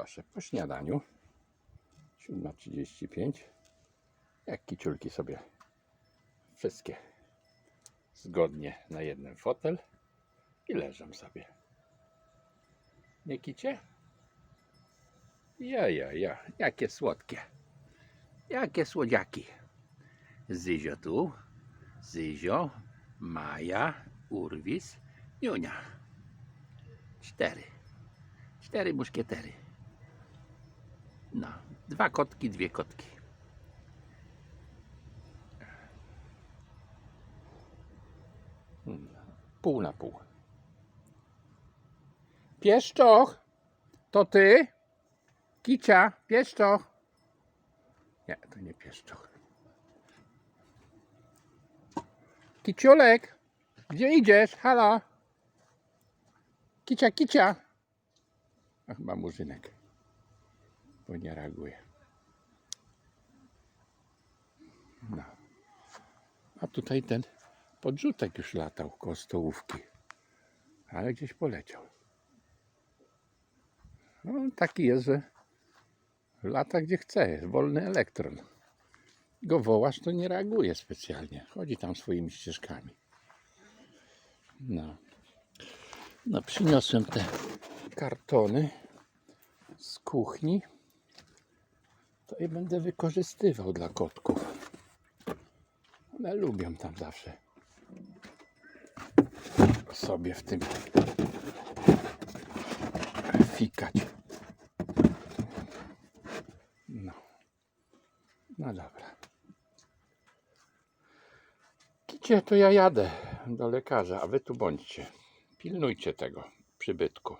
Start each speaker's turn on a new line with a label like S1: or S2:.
S1: Proszę, po śniadaniu. 7.35. Jak kiciulki sobie wszystkie zgodnie na jeden fotel i leżą sobie. Nie kicie? Ja, ja, ja. Jakie słodkie. Jakie słodziaki. Zyzio tu. Zyzio, Maja, Urwis, Niunia. Cztery. Cztery muszkietery. No, dwa kotki, dwie kotki. Pół na pół. Pieszczoch, to ty? Kicia, pieszczoch. Nie, to nie pieszczoch. Kiciulek, gdzie idziesz? Halo? Kicia, kicia. A chyba murzynek, bo nie reaguje. No. A tutaj ten podrzutek już latał koło stołówki. Ale gdzieś poleciał. No, taki jest, że lata gdzie chce. Jest wolny elektron. Go wołasz, to nie reaguje specjalnie. Chodzi tam swoimi ścieżkami. No. No, przyniosłem te kartony z kuchni. To je będę wykorzystywał dla kotków. One lubią tam zawsze sobie w tym fikać. No. No dobra. Kicie, to ja jadę do lekarza, a wy tu bądźcie. Pilnujcie tego przybytku.